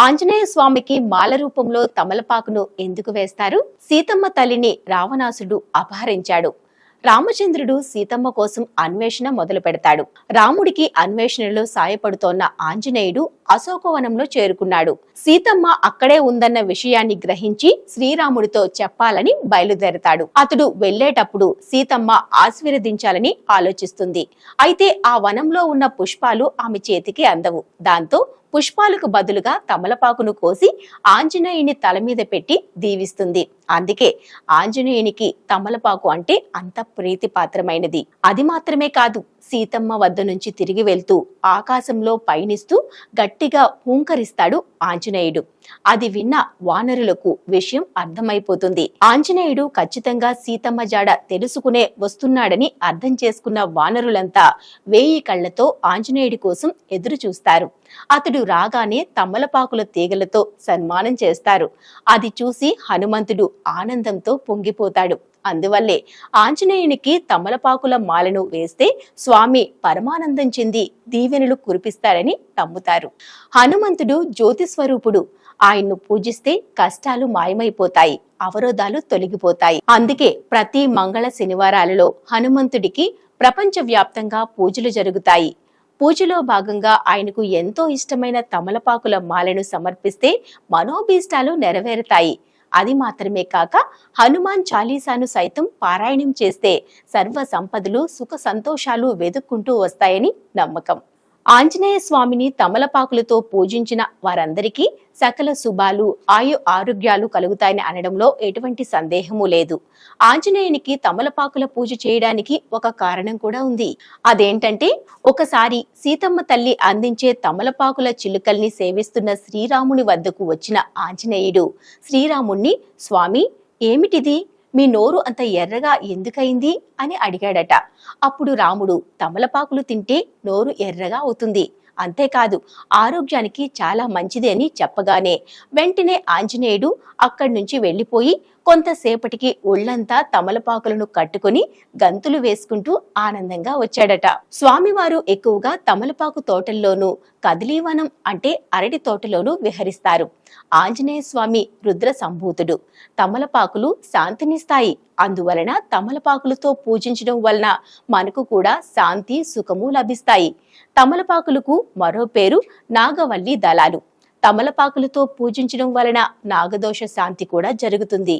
ఆంజనేయ స్వామికి మాల రూపంలో తమలపాకును ఎందుకు వేస్తారు? సీతమ్మ తల్లిని రావణాసుడు అపహరించాడు. రామచంద్రుడు సీతమ్మ కోసం అన్వేషణ మొదలు పెడతాడు రాముడికి అన్వేషణలో సాయపడుతోన్న ఆంజనేయుడు అశోకవనంలో చేరుకున్నాడు. సీతమ్మ అక్కడే ఉందన్న విషయాన్ని గ్రహించి శ్రీరాముడితో చెప్పాలని బయలుదేరతాడు. అతడు వెళ్ళేటప్పుడు సీతమ్మ ఆశీర్వదించాలని ఆలోచిస్తుంది. అయితే ఆ వనంలో ఉన్న పుష్పాలు ఆమె చేతికి అందవు. దాంతో పుష్పాలకు బదులుగా తమలపాకును కోసి ఆంజనేయుని తల మీద పెట్టి దీవిస్తుంది. అందుకే ఆంజనేయునికి తమలపాకు అంటే అంత ప్రీతిపాత్రమైనది. అది మాత్రమే కాదు సీతమ్మ వద్ద నుంచి తిరిగి వెళ్తూ ఆకాశంలో పయనిస్తూ గట్టి గట్టిగా హూంకరిస్తాడు ఆంజనేయుడు. అది విన్న వానరులకు విషయం అర్థమైపోతుంది. ఆంజనేయుడు ఖచ్చితంగా సీతమ్మ జాడ తెలుసుకునే వస్తున్నాడని అర్థం చేసుకున్న వానరులంతా వేయి కళ్ళతో ఆంజనేయుడి కోసం ఎదురు చూస్తారు అతడు రాగానే తమ్మలపాకుల తీగలతో సన్మానం చేస్తారు. అది చూసి హనుమంతుడు ఆనందంతో పొంగిపోతాడు. అందువల్లే ఆంజనేయునికి తమలపాకుల మాలను వేస్తే స్వామి పరమానందం చెంది దీవెనలు కురిపిస్తారని నమ్ముతారు. హనుమంతుడు జ్యోతిస్వరూపుడు. ఆయన్ను పూజిస్తే కష్టాలు మాయమైపోతాయి అవరోధాలు తొలగిపోతాయి. అందుకే ప్రతి మంగళ శనివారాలలో హనుమంతుడికి ప్రపంచ వ్యాప్తంగా పూజలు జరుగుతాయి. పూజలో భాగంగా ఆయనకు ఎంతో ఇష్టమైన తమలపాకుల మాలను సమర్పిస్తే మనోభీష్టాలు నెరవేరుతాయి. అది మాత్రమే కాక హనుమాన్ చాలీసాను సైతం పారాయణం చేస్తే సర్వ సంపదలు సుఖ సంతోషాలు వెతుక్కుంటూ వస్తాయని నమ్మకం. ఆంజనేయ స్వామిని తమలపాకులతో పూజించిన వారందరికీ సకల శుభాలు ఆయు ఆరోగ్యాలు కలుగుతాయని అనడంలో ఎటువంటి సందేహము లేదు. ఆంజనేయునికి తమలపాకుల పూజ చేయడానికి ఒక కారణం కూడా ఉంది. అదేంటంటే ఒకసారి సీతమ్మ తల్లి అందించే తమలపాకుల చిలుకల్ని సేవిస్తున్న శ్రీరాముని వద్దకు వచ్చిన ఆంజనేయుడు శ్రీరాముణ్ణి స్వామి ఏమిటిది? మీ నోరు అంత ఎర్రగా ఎందుకయింది అని అడిగాడట. అప్పుడు రాముడు తమలపాకులు తింటే నోరు ఎర్రగా అవుతుంది. అంతేకాదు ఆరోగ్యానికి చాలా మంచిది అని చెప్పగానే వెంటనే ఆంజనేయుడు అక్కడి నుంచి వెళ్ళిపోయి కొంతసేపటికి ఒళ్ళంతా తమలపాకులను కట్టుకుని గంతులు వేసుకుంటూ ఆనందంగా వచ్చాడట. స్వామివారు ఎక్కువగా తమలపాకు తోటల్లోనూ కదిలీవనం అంటే అరటి తోటలోనూ విహరిస్తారు. ఆంజనేయ స్వామి రుద్ర సంభూతుడు. తమలపాకులు శాంతినిస్తాయి. అందువలన తమలపాకులతో పూజించడం వలన మనకు కూడా శాంతి సుఖము లభిస్తాయి. తమలపాకులకు మరో పేరు నాగవల్లి దళాలు. తమలపాకులతో పూజించడం వలన నాగదోష శాంతి కూడా జరుగుతుంది.